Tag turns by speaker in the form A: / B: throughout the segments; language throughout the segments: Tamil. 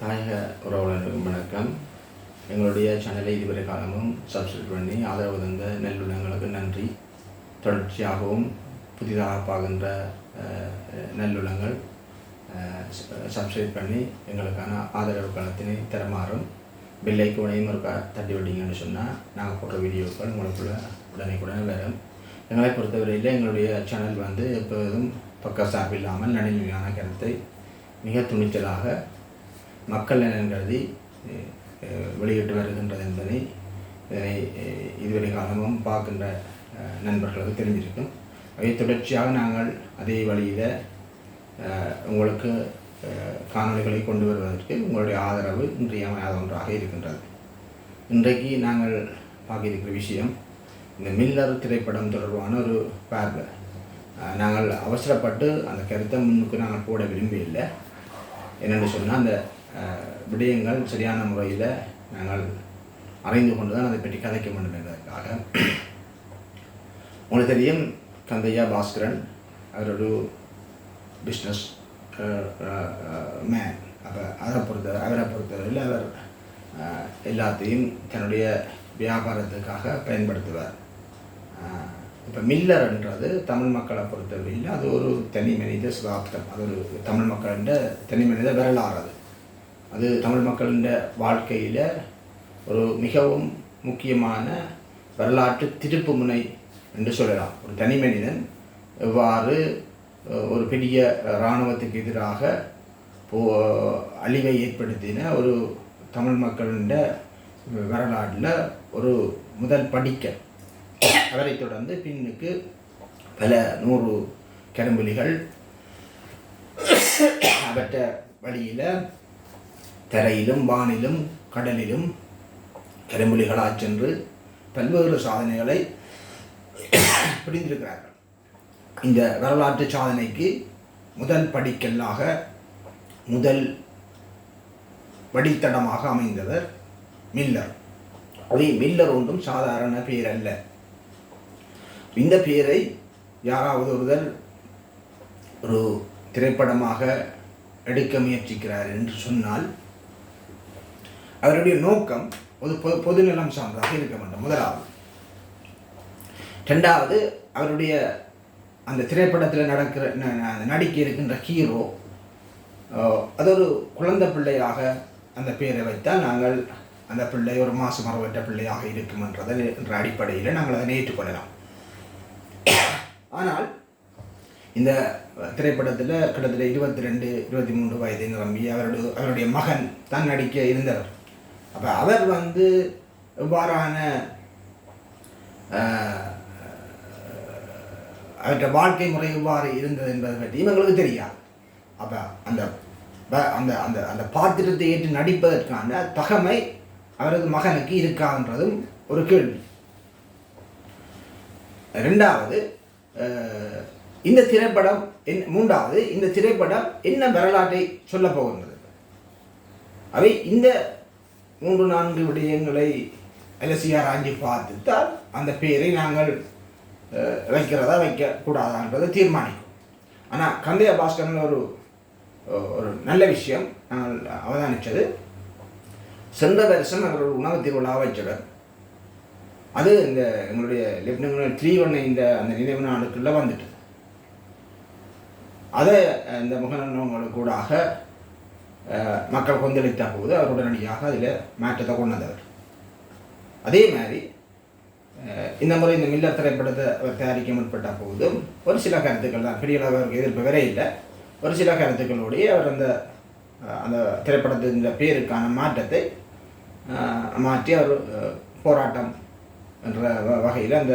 A: தாயக உறவுகளுக்கும் வணக்கம். எங்களுடைய சேனலை இதுவரை காலமும் சப்ஸ்கிரைப் பண்ணி ஆதரவு தந்த நல்லுள்ளங்களுக்கு நன்றி. தொடர்ச்சியாகவும் புதிதாக பார்க்கின்ற அஹ், நல்லுள்ளங்கள் சப்ஸ்கிரைப் பண்ணி எங்களுக்கான ஆதரவு காலத்தினை தரமாறும் பில்லைக்கோனையும் கூடையும் ஒரு க- தட்டி விட்டீங்கன்னு சொன்னால் நாங்கள் போடுற வீடியோக்கள் உங்களுக்குள்ள உடனே வரும். எங்களை பொறுத்தவரையில் எங்களுடைய சேனல் வந்து எப்போதும் பக்க சார்பில்லாமல் நடுநிலையான கருத்தை மிக துணிச்சலாக மக்கள் நலன் கருதி வெளியிட்டு வருகின்றது என்பதை இதனை இதுவரை காலமும் பார்க்கின்ற நண்பர்களுக்கு தெரிஞ்சிருக்கும். அதை தொடர்ச்சியாக நாங்கள் அதே வழியில் உங்களுக்கு காணொலிகளை கொண்டு வருவதற்கு உங்களுடைய ஆதரவு இன்றியமையாத ஒன்றாக இருக்கின்றது. இன்றைக்கு நாங்கள் பார்க்க இருக்கிற விஷயம் இந்த மில்லர் திரைப்படம் தொடர்பான ஒரு பார்வை. நாங்கள் அவசரப்பட்டு அந்த கருத்தை முன்னுக்கு நாங்கள் போட விரும்பியில்லை என்னென்னு சொன்னால் அந்த விடயங்கள் சரியான முறையில் நாங்கள் அறிந்து கொண்டு தான் அதை பற்றி கதைக்க வேண்டும் என்பதற்காக. உங்களுக்கு தெரியும் கந்தையா பாஸ்கரன் அவர் ஒரு பிஸ்னஸ் மேன் அப்போ அதை பொறுத்த அவரை பொறுத்தவரையில் அவர் எல்லாத்தையும் தன்னுடைய வியாபாரத்துக்காக பயன்படுத்துவார். இப்போ மில்லர்ன்றது தமிழ் மக்களை பொறுத்தவரையில் அது ஒரு தனி மனித சுதாப்தம் அது ஒரு தமிழ் மக்களின் தனி மனித வரலாறு அது. அது தமிழ் மக்களின் வாழ்க்கையில் ஒரு மிகவும் முக்கியமான வரலாற்று திருப்பு முனை என்று சொல்லலாம். ஒரு தனி மனிதன் எவ்வாறு ஒரு பெரிய இராணுவத்துக்கு எதிராக போ அழிவை ஏற்படுத்தின ஒரு தமிழ் மக்களின் வரலாற்றில் ஒரு முதல் படிக்க. அவரை தொடர்ந்து பின்னுக்கு பல நூறு கரும்புலிகள் அவற்ற வழியில் தரையிலும் வானிலும் கடலிலும் கரும்புலிகளாக சென்று பல்வேறு சாதனைகளை புரிந்திருக்கிறார்கள். இந்த வரலாற்று சாதனைக்கு முதல் படிக்கல்லாக முதல் வடித்தடமாக அமைந்தவர் மில்லர். அதே மில்லர் ஒன்றும் சாதாரண பேர் அல்ல. இந்த பேரை யாராவது ஒருவர் ஒரு திரைப்படமாக எடுக்க முயற்சிக்கிறார் என்று சொன்னால் அவருடைய நோக்கம் ஒரு பொது பொதுநலம் சார்ந்ததாக இருக்க வேண்டும். முதலாவது. ரெண்டாவது அவருடைய அந்த திரைப்படத்தில் நடக்கிற ந- நடிக்க இருக்கின்ற ஹீரோ அது ஒரு குழந்தை பிள்ளையாக அந்த பேரை வைத்தால் நாங்கள் அந்த பிள்ளை ஒரு மாசு மரபற்ற பிள்ளையாக இருக்குமென்றதை என்ற அடிப்படையில் நாங்கள் அதனை ஏற்றுக்கொள்ளலாம். ஆனால் இந்த திரைப்படத்தில் கிட்டத்தட்ட இருபத்தி ரெண்டு இருபத்தி மூன்று வயதை நிரம்பி அவருடைய அவருடைய மகன் தான் நடிக்க இருந்தவர். அப்போ அவர் வந்து இவ்வாறான அவற்றை வாழ்க்கை முறை இவ்வாறு இருந்தது என்பதை பற்றி இவங்களுக்கு தெரியாது. அப்போ அந்த அந்த அந்த அந்த பாத்திரத்தை ஏற்று நடிப்பதற்கான தகமை அவரது மகனுக்கு இருக்கான்றதும் ஒரு கேள்வி. ரெண்டாவது இந்த திரைப்படம் என் மூன்றாவது இந்த திரைப்படம் என்ன வரலாற்றை சொல்லப் போகின்றது? அவை இந்த மூன்று நான்கு விடயங்களை அலசியார் ஆஞ்சி பார்த்துத்தான் அந்த பெயரை நாங்கள் வைக்கிறதா வைக்கிறதா வைக்கக்கூடாதான்றதை தீர்மானிக்கும். ஆனால் கந்தைய பாஸ்கரன் ஒரு ஒரு நல்ல விஷயம் நாங்கள் அவதானித்தது. சென்ற வருஷம் அவர் உணவு திருவிழா வச்சவர் அது இந்த எங்களுடைய லெப்டினல் த்ரீ ஒன் இந்த அந்த நினைவு நாளுக்குள்ளே வந்துட்டு அதை இந்த முகநூல்களுக்கு கூடாக மக்கள் கொந்தளித்த போது அவர் உடனடியாக அதில் மாற்றத்தை கொண்டு வந்தவர். அதே மாதிரி இந்த முறை இந்த மில்லர் திரைப்படத்தை அவர் தயாரிக்க முற்பட்ட போதும் ஒரு சில கருத்துக்கள் தான். பெரிய அளவு அவருக்கு எதிர்ப்பு வேற இல்லை. ஒரு சில கருத்துக்களோடைய அவர் அந்த அந்த திரைப்படத்தின் பேருக்கான மாற்றத்தை மாற்றி அவர் போராட்டம் என்ற வ- வகையில் அந்த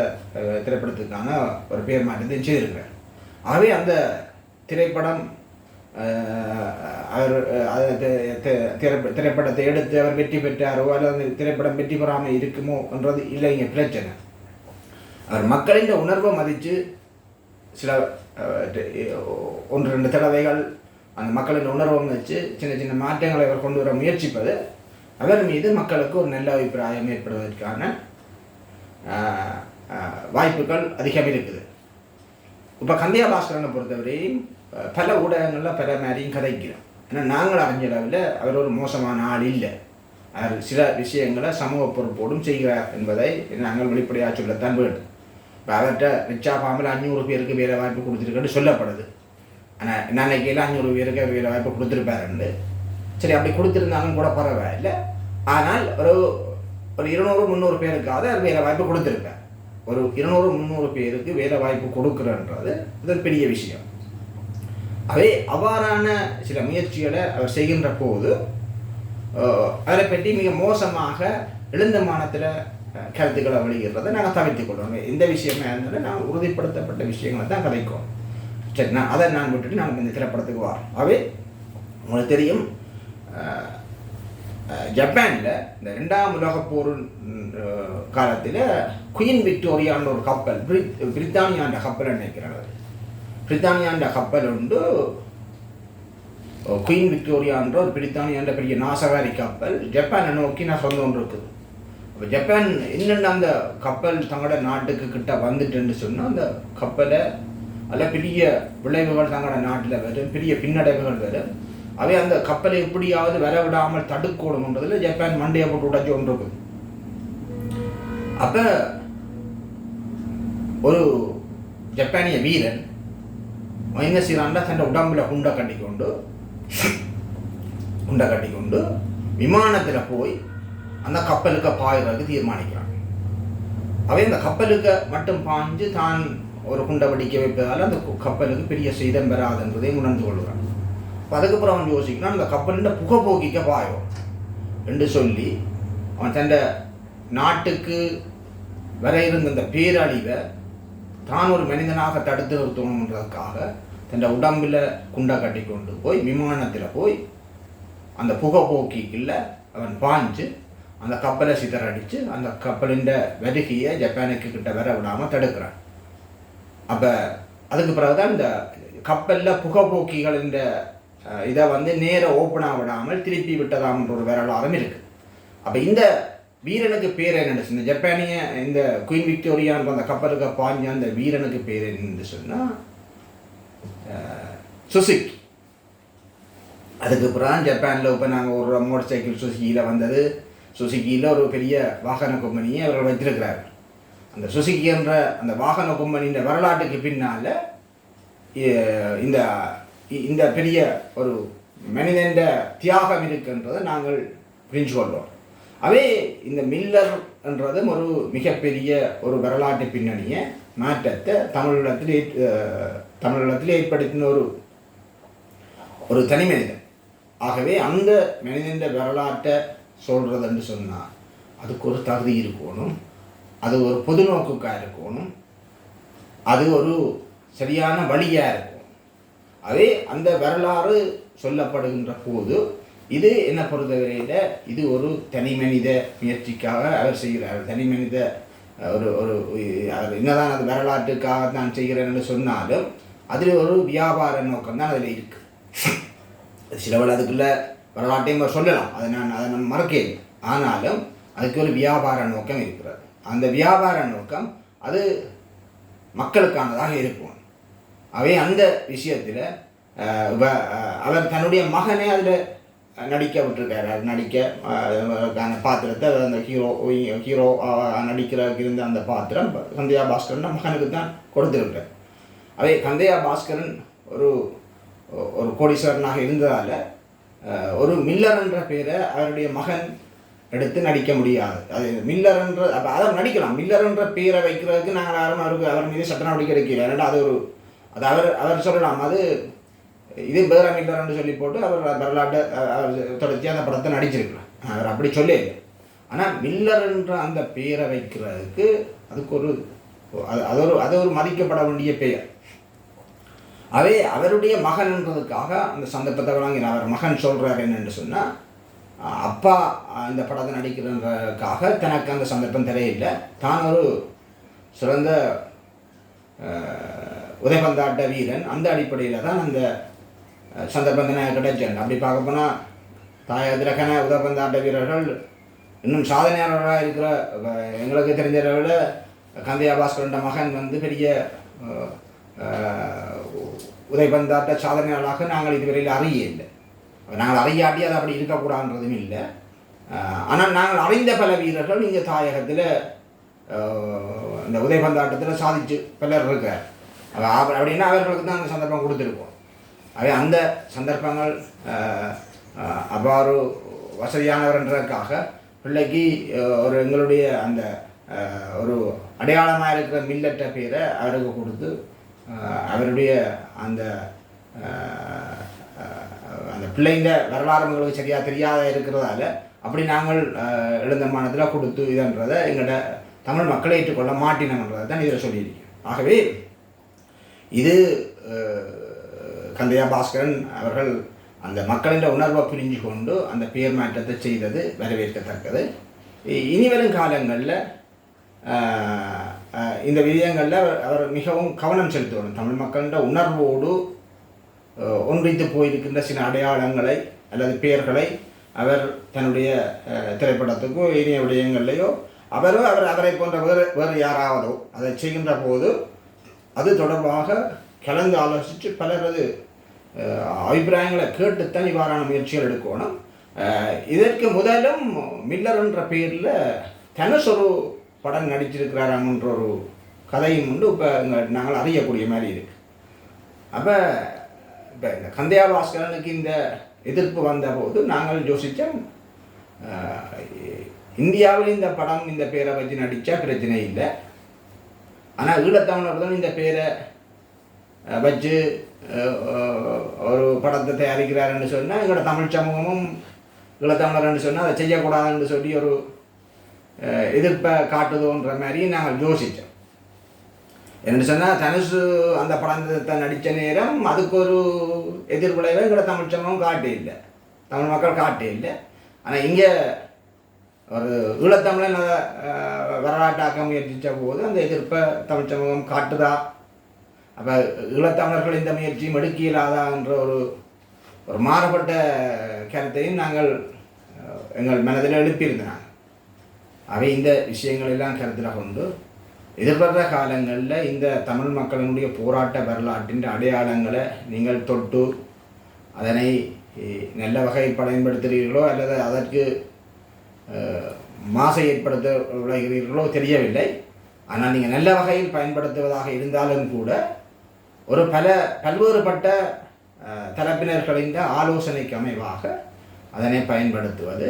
A: திரைப்படத்துக்கான ஒரு பேர் மாற்றத்தை செய்திருக்கிறார். ஆகவே அந்த திரைப்படம் அவர் திரைப்படத்தை எடுத்து அவர் வெற்றி பெற்றாரோ அல்லது அந்த திரைப்படம் வெற்றி பெறாமல் இருக்குமோ என்றது இல்லைங்க பிரச்சனை அவர் மக்களின் உணர்வை மதித்து சில ஒன்று ரெண்டு தடவைகள் அந்த மக்களின் உணர்வை வச்சு சின்ன சின்ன மாற்றங்களை அவர் கொண்டு வர முயற்சிப்பது அவர் மீது மக்களுக்கு ஒரு நல்ல அபிப்பிராயம் ஏற்படுவதற்கான வாய்ப்புகள் அதிகம் இருக்குது இப்போ கந்தியா பாஸ்கரனை பொறுத்தவரையும் பல ஊடகங்களில் பல மாதிரியும் கதைக்கிறோம் ஆனால் நாங்கள் அறிஞ்ச அளவில் அவர் ஒரு மோசமான ஆள் இல்லை. அவர் சில விஷயங்களை சமூக பொறுப்போடும் செய்கிறார் என்பதை நாங்கள் வெளிப்படையாக சொல்லத்தான் வேண்டும். இப்போ அவர்கிட்ட ரிச்சா ஃபார்மில் அஞ்சூறு பேருக்கு வேலை வாய்ப்பு கொடுத்துருக்குன்னு சொல்லப்படுது. ஆனால் நினைக்கையில் அஞ்சூறு பேருக்கு வேலை வாய்ப்பு கொடுத்துருப்பாருண்டு சரி அப்படி கொடுத்துருந்தாலும் கூட பரவாயில்லை. ஆனால் ஒரு ஒரு இருநூறு முந்நூறு பேருக்காவது அவர் வேலை வாய்ப்பு கொடுத்துருப்பேன் ஒரு இருநூறு முந்நூறு பேருக்கு வேலை வாய்ப்பு கொடுக்குறன்றது இது ஒரு பெரிய விஷயம். அவை அவ்வாறான சில முயற்சிகளை அவர் செய்கின்ற போது அதை பற்றி மிக மோசமாக எழுந்த மானத்தில் கருத்துக்களை வெளியிடுறதை நாங்கள் தவிர்த்து கொள்வோம் இந்த விஷயமா இருந்தாலும் நான் உறுதிப்படுத்தப்பட்ட விஷயங்களை தான் கதைக்கும் சரி நான் அதை நான் விட்டுட்டு நாங்கள் இந்த திரைப்படத்துக்கு வரோம். அவை உங்களுக்கு தெரியும் ஜப்பானில் இந்த ரெண்டாம் உலகப்போர் காலத்தில் குயின் விக்டோரியான்ற ஒரு கப்பல் பிரித் கப்பல் நினைக்கிறாங்க பிரித்தானியாண்ட கப்பல் உண்டு. குயின் விக்டோரியான்ற ஒரு பிரித்தானியாண்ட பெரிய நாசகாரி கப்பல். ஜப்பானை நோக்கி நான் சொந்த ஒன்று இருக்குது. இப்போ ஜப்பான் என்னென்ன அந்த கப்பல் தங்களோட நாட்டுக்கு கிட்ட வந்துட்டுன்னு சொன்னால் அந்த கப்பலை அல்ல பெரிய விளைவுகள் தங்களோட நாட்டில் வரும் பெரிய பின்னடைவுகள் வரும். அவை அந்த கப்பலை எப்படியாவது வர விடாமல் தடுக்கணுன்றதுல ஜப்பான் மண்டையை போட்டு உடைச்சு ஒன்று இருக்குது. அப்போ ஒரு ஜப்பானிய வீரன் என்ன செய்யறான்டா தன் உடம்புல குண்டை கட்டிக்கொண்டு குண்டை கட்டிக்கொண்டு விமானத்தில் போய் அந்த கப்பலுக்கு பாயிறதுக்கு தீர்மானிக்கிறான் அவன் அந்த கப்பலுக்கு மட்டும் பாய்ஞ்சு தான் ஒரு குண்டை வெடிக்க வைப்பதால் அந்த கப்பலுக்கு பெரிய சேதம் வராதுன்றதை உணர்ந்து கொள்கிறான் இப்போ அதுக்கப்புறம் அவன் யோசிக்கிறான் அந்த கப்பலின் புகை போக்கிக்க பாயும் என்று சொல்லி அவன் தன் நாட்டுக்கு வர இருந்த அந்த பேரழிவை தான் ஒரு மனிதனாக தடுத்து நிறுத்தணுன்றதுக்காக தன் உடம்பில் குண்டை கட்டி கொண்டு போய் விமானத்தில் போய் அந்த புகை அவன் பாஞ்சு அந்த கப்பலை சிதறடித்து அந்த கப்பலின் வருகையை ஜப்பானுக்கு கிட்ட வர விடாமல் தடுக்கிறான். அப்போ அதுக்கு பிறகுதான் இந்த கப்பலில் புகைப்போக்கிகளின் இதை வந்து நேர ஓப்பனாக விடாமல் திருப்பி விட்டதாம்ன்ற ஒரு வரலாறும் இருக்குது அப்போ இந்த வீரனுக்கு பேர் என்னென்னு சொன்ன ஜப்பானிய இந்த குயின் விக்டோரியான்ற அந்த கப்பலுக்கு பாஞ்ச அந்த வீரனுக்கு பேர் என்னன்னு சொன்னால் சுசுக்கி அதுக்கு ஜப்பானில் இப்போ நாங்கள் ஒரு மோட்டர் சைக்கிள் சுசுக்கியில் வந்தது. சுசுக்கியில் ஒரு பெரிய வாகன கம்பெனியை அவர்கள் வைத்திருக்கிறார்கள். அந்த சுசுகி என்ற அந்த வாகன கம்பெனியின் வரலாற்றுக்கு பின்னால் இந்த இ- இந்த பெரிய ஒரு மனிதன் தியாகம் இருக்குன்றதை நாங்கள் புரிஞ்சு கொள்வோம். அவே இந்த மில்லர் என்றதும் ஒரு மிகப்பெரிய ஒரு வரலாற்று பின்னணியை மாற்றத்தை தமிழீழத்தில் தமிழகத்தில் தமிழீழத்தில் ஏற்படுத்தின ஒரு ஒரு தனி மனிதன். ஆகவே அந்த மனிதன் வரலாற்றை சொல்கிறதுன்னு சொன்னால் அதுக்கு ஒரு தகுதி இருக்கணும் அது ஒரு பொது நோக்குக்காக இருக்கணும் அது ஒரு சரியான வழியாக இருக்கும் அதே அந்த வரலாறு சொல்லப்படுகின்ற போது இது என்ன பொறுத்தவரையில் இது ஒரு தனி மனித முயற்சிக்காக அவர் செய்கிறார். தனி மனித ஒரு ஒரு அவர் என்னதான் அது வரலாற்றுக்காக தான் செய்கிறேன்னு சொன்னாலும் அதில் ஒரு வியாபார நோக்கம் தான் அதில் இருக்குது சிலவள் அதுக்குள்ள வரலாற்றையும் சொல்லலாம். அதை நான் அதை நான் மறக்கேன். ஆனாலும் அதுக்கு ஒரு வியாபார நோக்கம் இருக்கிறது. அந்த வியாபார நோக்கம் அது மக்களுக்கானதாக இருக்கும். அவை அந்த விஷயத்தில் அவர் தன்னுடைய மகனை அதில் நடிக்க விட்டுருக்காரு. அது நடிக்க அந்த பாத்திரத்தை அந்த ஹீரோ ஹீரோ நடிக்கிற இருந்த அந்த பாத்திரம் கந்தையா பாஸ்கரன் மகனுக்கு தான் கொடுத்துருக்கார் அவை கந்தையா பாஸ்கரன் ஒரு ஒரு கோடீஸ்வரனாக இருந்ததால் ஒரு மில்லர் என்ற பேரை அவருடைய மகன் எடுத்து நடிக்க முடியாது. அது மில்லர் என்ற அப்போ அதை நடிக்கலாம். மில்லர் என்ற பேரை வைக்கிறதுக்கு நாங்கள் யாரும் அவருக்கு அவர் மீது சட்ட நடவடிக்கை எடுக்கல. ஏன்னா அது ஒரு அது அவர் அவர் சொல்லலாம். அது இது பேர மில்லர்னு சொல்லி போட்டு அவர் வரலாற்று தொடர்ச்சியாக அந்த படத்தை நடிச்சிருக்கிறார். அவர் அப்படி சொல்லி ஆனால் மில்லர் என்ற அந்த பெயரை வைக்கிறதுக்கு அதுக்கு ஒரு அது அது ஒரு அது ஒரு மதிக்கப்பட வேண்டிய பெயர். அவே அவருடைய மகன்ன்றதுக்காக அந்த சந்தர்ப்பத்தை வழங்கினார். அவர் மகன் சொல்கிறார் என்னென்னு சொன்னால் அப்பா அந்த இந்த படத்தை நடிக்கிறதுக்காக தனக்கு அந்த சந்தர்ப்பம் தெரியல தான் ஒரு சிறந்த உதயபந்தாட்ட வீரன். அந்த அடிப்படையில் தான் அந்த அஹ், சந்தர்ப்பம் கிடைச்சேன் அப்படி பார்க்க போனால் தாயத்திலக்கன உதைபந்தாட்ட வீரர்கள் இன்னும் சாதனையாளராக இருக்கிற எங்களுக்கு தெரிஞ்சதை விட கந்தையா பாஸ்கரன் மகன் வந்து பெரிய உதயபந்தாட்ட உதைபந்தாட்ட சாதனையாளராக நாங்கள் இதுவரையில் அறிய இல்லை நாங்கள் அறியாட்டி அது அப்படி இருக்கக்கூடாதுன்றதும் இல்லை. ஆனால் நாங்கள் அறிந்த பல வீரர்கள் இங்கே தாயகத்தில் இந்த உதயபந்தாட்டத்தில் சாதிச்சு பலர் இருக்கார். அப்படின்னா அவர்களுக்கு தான் அந்த சந்தர்ப்பம் கொடுத்துருக்கோம் அவை அந்த சந்தர்ப்பங்கள் அவ்வாறு வசதியானவர்ன்றதுக்காக பிள்ளைக்கு ஒரு எங்களுடைய அந்த ஒரு அடையாளமாக இருக்கிற மில்லட்ட பேரை அவருக்கு கொடுத்து அவருடைய அந்த அந்த பிள்ளைங்க வரலாறு எங்களுக்கு சரியாக தெரியாத இருக்கிறதால அப்படி நாங்கள் எழுந்த மானத்தில் கொடுத்து இதுன்றதை எங்களோட தமிழ் மக்களை ஏற்றுக்கொள்ள மாட்டினோம்ன்றதை தான் இதில் சொல்லியிருக்கேன் ஆகவே இது கந்தையா பாஸ்கரன் அவர்கள் அந்த மக்களின் உணர்வை புரிஞ்சு கொண்டு அந்த பேர் மாற்றத்தை செய்தது வரவேற்கத்தக்கது. இ- இனி வரும் காலங்களில் இந்த விஷயங்களில் அவர் அவர் மிகவும் கவனம் செலுத்தணும் தமிழ் மக்களின் உணர்வோடு ஒன்றித்து போயிருக்கின்ற சில அடையாளங்களை அல்லது பெயர்களை அவர் தன்னுடைய திரைப்படத்துக்கோ இனிய விடயங்கள்லையோ அவரோ அவர் அவரை போன்ற வேறு வேறு யாராவதோ அதை செய்கின்ற போது அது தொடர்பாக கலந்து ஆலோசித்து பலரது அபிப்பிராயங்களை கேட்டுத்தான் இவ்வாறான முயற்சிகள் எடுக்கணும். இதற்கு முதலும் மில்லர் என்ற பெயரில் தனுஷ் ஒரு படம் நடிச்சிருக்கிறாராம்ன்ற ஒரு கதையும் உண்டு. இப்போ நாங்கள் அறியக்கூடிய மாதிரி இருக்கு. அப்போ இப்போ இந்த கந்தையா பாஸ்கரனுக்கு இந்த எதிர்ப்பு வந்தபோது நாங்கள் யோசித்தோம் இந்தியாவில் இந்த படம் இந்த பேரை வச்சு நடித்தா பிரச்சனை இல்லை. ஆனால் ஈழத்தமிழர் தான் இந்த பேரை வச்சு ஒரு படத்தை தயாரிக்கிறாருன்னு சொன்னால் எங்களோட தமிழ் சமூகமும் ஈழத்தமிழர்னு சொன்னால் அதை செய்யக்கூடாதுன்னு சொல்லி ஒரு எதிர்ப்பை காட்டுதோன்ற மாதிரி நாங்கள் யோசித்தோம் என்ன சொன்னால் தனுஷு அந்த படத்தை நடித்த நேரம் அதுக்கு ஒரு எதிர்விளைவை எங்களோட தமிழ் சமூகம் காட்டு இல்லை. தமிழ் மக்கள் காட்டு இல்லை. ஆனால் இங்கே ஒரு ஈழத்தமிழன் அதை வரலாற்றாக்க முயற்சித்த போது அந்த எதிர்ப்பை தமிழ் சமூகம் காட்டுதா? அப்போ ஈழத்தமிழர்கள் இந்த முயற்சியும் எடுக்கியலாதா என்ற ஒரு ஒரு மாறுபட்ட கருத்தையும் நாங்கள் எங்கள் மனதில் எழுப்பியிருந்தாங்க அவை இந்த விஷயங்களெல்லாம் கருத்தில் கொண்டு எதிர்வர்ற காலங்களில் இந்த தமிழ் மக்களினுடைய போராட்ட வரலாற்றின் அடையாளங்களை நீங்கள் தொட்டு அதனை நல்ல வகையில் பயன்படுத்துகிறீர்களோ அல்லது அதற்கு மாசை ஏற்படுத்த விளைகிறீர்களோ தெரியவில்லை. ஆனால் நீங்கள் நல்ல வகையில் பயன்படுத்துவதாக இருந்தாலும் கூட ஒரு பல பல்வேறுபட்ட தரப்பினர்களின் ஆலோசனைக்கு அமைவாக அதனை பயன்படுத்துவது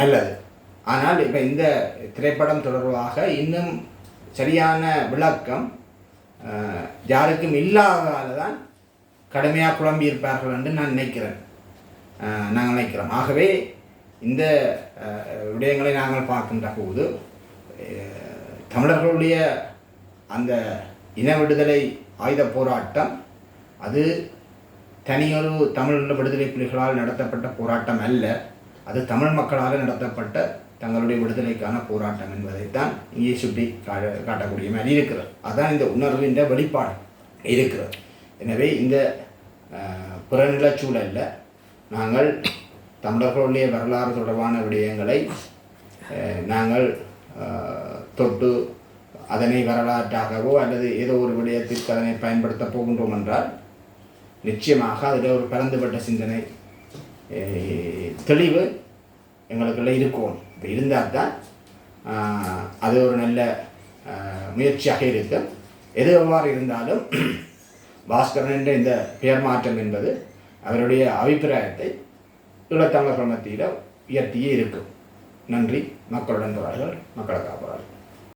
A: நல்லது. ஆனால் இப்போ இந்த திரைப்படம் தொடர்பாக இன்னும் சரியான விளக்கம் யாருக்கும் இல்லாததால் தான் கடுமையாக குழம்பியிருப்பார்கள் என்று நான் நினைக்கிறேன். நாங்கள் நினைக்கிறோம். ஆகவே இந்த விடயங்களை நாங்கள் பார்க்கின்ற போது தமிழர்களுடைய அந்த இன விடுதலை ஆயுத போராட்டம். அது தனியொரு தமிழ் விடுதலை புலிகளால் நடத்தப்பட்ட போராட்டம் அல்ல. அது தமிழ் மக்களால் நடத்தப்பட்ட தங்களுடைய விடுதலைக்கான போராட்டம் என்பதைத்தான் இங்கே சுட்டி கா- காட்டக்கூடிய மாதிரி இருக்கிறது. அதான் இந்த உணர்வின்ற வெளிப்பாடு இருக்கிறது. எனவே இந்த புறநிலச்சூழலில் சூழல்ல நாங்கள் தமிழர்களுடைய வரலாறு தொடர்பான விடயங்களை நாங்கள் தொட்டு அதனை வரலாற்றாகவோ அல்லது ஏதோ ஒரு விடயத்திற்கு அதனை பயன்படுத்த போகின்றோம் என்றால் நிச்சயமாக அதில் ஒரு பரந்துபட்ட சிந்தனை தெளிவு எங்களுக்குள்ள இருக்கும். இப்போ இருந்தால் தான் அது ஒரு நல்ல முயற்சியாக இருக்கும். எது எவ்வாறு இருந்தாலும் பாஸ்கரன் என்ற இந்த பெயர் மாற்றம் என்பது அவருடைய அபிப்பிராயத்தை ஈழத்தமிழர் மத்தியில் உயர்த்தியே இருக்கும். நன்றி. மக்களுடன் தொடர்கள் மக்களை காப்பாளர்கள்